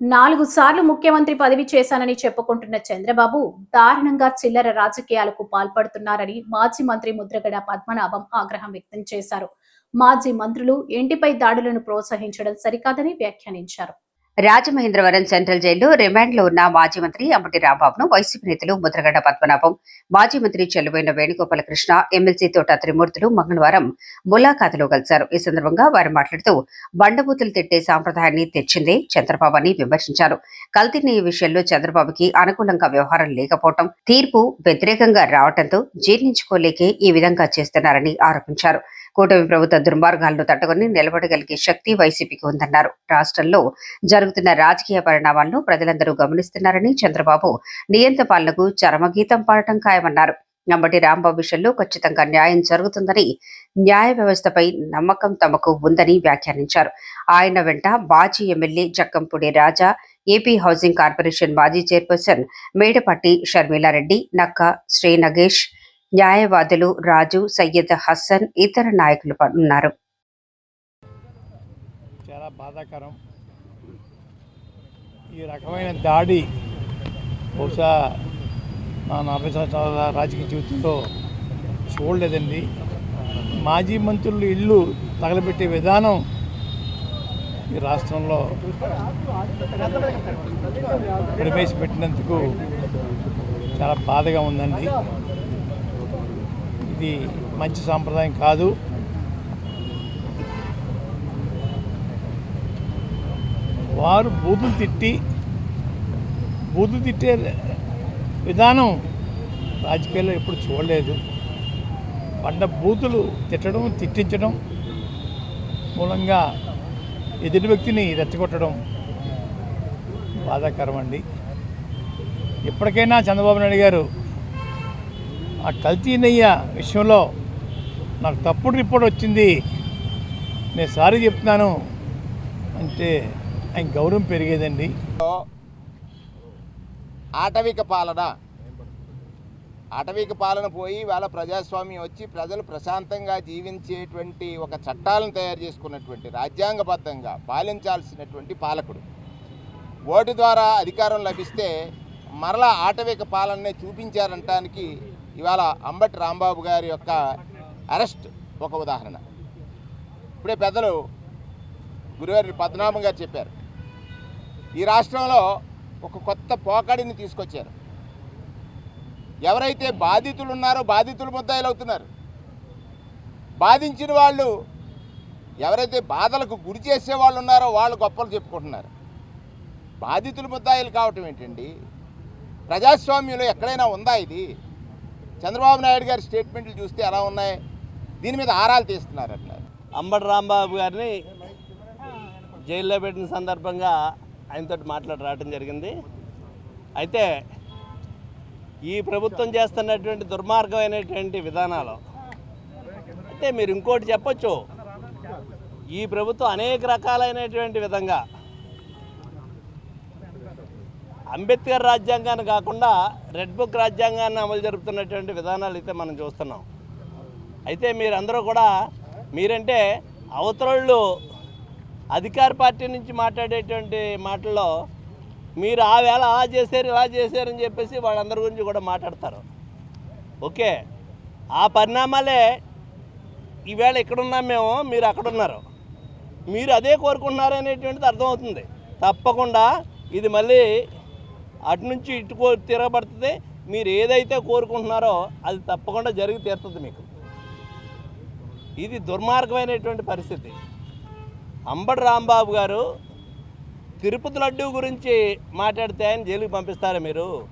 నాలుగు సార్లు ముఖ్యమంత్రి పదవి చేశానని చెప్పుకుంటున్న చంద్రబాబు దారుణంగా చిల్లర రాజకీయాలకు పాల్పడుతున్నారని మాజీ మంత్రి ముద్రగడ పద్మనాభం ఆగ్రహం వ్యక్తం చేశారు. మాజీ మంత్రులు ఇంటిపై దాడులను ప్రోత్సహించడం సరికాదని వ్యాఖ్యానించారు. రాజమహేంద్రవరం సెంట్రల్ జైల్లో రిమాండ్లో ఉన్న మాజీ మంత్రి అంబటి రాంబాబును వైసీపీ నేతలు ముద్రగడ్డ పద్మనాభం మాజీ మంత్రి చెల్లుబోయిన వేణుగోపాలకృష్ణ ఎమ్మెల్సీ తోట త్రిమూర్తులు మంగళవారం ములాఖాతులో కలిశారు. ఈ సందర్భంగా వారు మాట్లాడుతూ బండబూతులు తిట్టే సాంప్రదాయాన్ని తెచ్చిందే చంద్రబాబు అని విమర్శించారు. కల్తీని ఈ విషయంలో చంద్రబాబుకి అనుకూలంగా వ్యవహారం లేకపోవడం తీర్పు వ్యతిరేకంగా రావడంతో జీర్ణించుకోలేకే ఈ విధంగా చేస్తున్నారని ఆరోపించారు. కూటమి ప్రభుత్వ దుర్మార్గాలను తట్టుకుని నిలబడగలిగే శక్తి వైసీపీకి ఉందన్నారు. రాష్ట్రంలో జరుగుతున్న రాజకీయ పరిణామాలను ప్రజలందరూ గమనిస్తున్నారని చంద్రబాబు నియంత పాలనకు చరమగీతం పాడటం ఖాయమన్నారు. అంబటి రాంబాబు విషయంలో ఖచ్చితంగా న్యాయం జరుగుతుందని న్యాయ వ్యవస్థపై నమ్మకం తమకు ఉందని వ్యాఖ్యానించారు. ఆయన వెంట మాజీ MLA Jakkampudi Raja AP housing corporation మాజీ చైర్పర్సన్ మేడపట్టి షర్మిలారెడ్డి నక్క శ్రీ నగేష్ న్యాయవాదులు రాజు సయ్యద్ హసన్ ఇతర నాయకులు ఉన్నారు. చాలా బాధాకరం. ఈ రకమైన దాడి బహుశా నా నలభై సంవత్సరాల రాజకీయ జీవితంలో చూడలేదండి. మాజీ మంత్రులు ఇల్లు తగలబెట్టే విధానం ఈ రాష్ట్రంలో ప్రవేశపెట్టినందుకు చాలా బాధగా ఉందండి. ఇది మంచి సాంప్రదాయం కాదు. వారు బూతులు తిట్టి బూతులు తిట్టే విధానం రాజకీయాల్లో ఎప్పుడు చూడలేదు. పండ బూతులు తిట్టడం తిట్టించడం మూలంగా ఎదుటి వ్యక్తిని రెచ్చగొట్టడం బాధాకరం అండి ఎప్పటికైనా చంద్రబాబు నాయుడు గారు ఆ కల్తీ నెయ్య విషయంలో నాకు తప్పుడు రిపోర్ట్ వచ్చింది. నేను సారీ చెప్తున్నాను అంటే ఆయన గౌరవం పెరిగేదండి. ఆటవిక పాలన. ఆటవిక పాలన పోయి వాళ్ళ ప్రజాస్వామ్యం వచ్చి ప్రజలు ప్రశాంతంగా జీవించేటువంటి ఒక చట్టాలను తయారు చేసుకున్నటువంటి రాజ్యాంగబద్ధంగా పాలించాల్సినటువంటి పాలకుడు. ఓటు ద్వారా అధికారం లభిస్తే మరలా ఆటవిక పాలననే చూపించారంటానికి ఇవాళ అంబటి రాంబాబు గారి యొక్క అరెస్ట్ ఒక ఉదాహరణ. ఇప్పుడే పెద్దలు గురువారి పద్మనాభం గారు చెప్పారు. ఈ రాష్ట్రంలో ఒక కొత్త పోకడిని తీసుకొచ్చారు. ఎవరైతే బాధితులు ఉన్నారో బాధితులు ముద్దాయిలు అవుతున్నారు. బాధించిన వాళ్ళు ఎవరైతే బాధలకు గురి చేసే వాళ్ళు ఉన్నారో వాళ్ళు గొప్పలు చెప్పుకుంటున్నారు. బాధితులు ముద్దాయిలు కావటం ఏంటండి? ప్రజాస్వామ్యంలో ఎక్కడైనా ఉందా ఇది? చంద్రబాబు నాయుడు గారి స్టేట్మెంట్లు చూస్తే ఎలా ఉన్నాయి? దీని మీద ఆరాలు తీస్తున్నారు అట్లా. అంబటి రాంబాబు గారిని జైల్లో పెట్టిన సందర్భంగా ఆయనతో మాట్లాడి రావడం జరిగింది. అయితే ఈ ప్రభుత్వం చేస్తున్నటువంటి దుర్మార్గమైనటువంటి విధానాలు అయితే మీరు ఇంకోటి చెప్పొచ్చు. ఈ ప్రభుత్వం అనేక రకాలైనటువంటి విధంగా అంబేద్కర్ రాజ్యాంగాన్ని కాకుండా రెడ్ బుక్ రాజ్యాంగాన్ని అమలు జరుపుతున్నటువంటి విధానాలు అయితే మనం చూస్తున్నాం. అయితే మీరందరూ కూడా మీరంటే అవతరళ్ళు అధికార పార్టీ నుంచి మాట్లాడేటువంటి మాటల్లో మీరు ఆ వేళ అలా చేశారు ఇలా చేశారని చెప్పేసి వాళ్ళందరి గురించి కూడా మాట్లాడతారు. ఓకే. ఆ పరిణామాలే ఈవేళ ఇక్కడున్నాం మేము మీరు అక్కడున్నారు. మీరు అదే కోరుకుంటున్నారు అనేటువంటిది అర్థమవుతుంది. తప్పకుండా ఇది మళ్ళీ అటు నుంచి ఇటుకో తిరగబడుతుంది మీరు ఏదైతే కోరుకుంటున్నారో అది తప్పకుండా జరిగి తీరుతుంది మీకు. ఇది దుర్మార్గమైనటువంటి పరిస్థితి. అంబటి రాంబాబు గారు తిరుపతి లడ్డు గురించి మాట్లాడితే ఆయన జైలుకి పంపిస్తారా మీరు?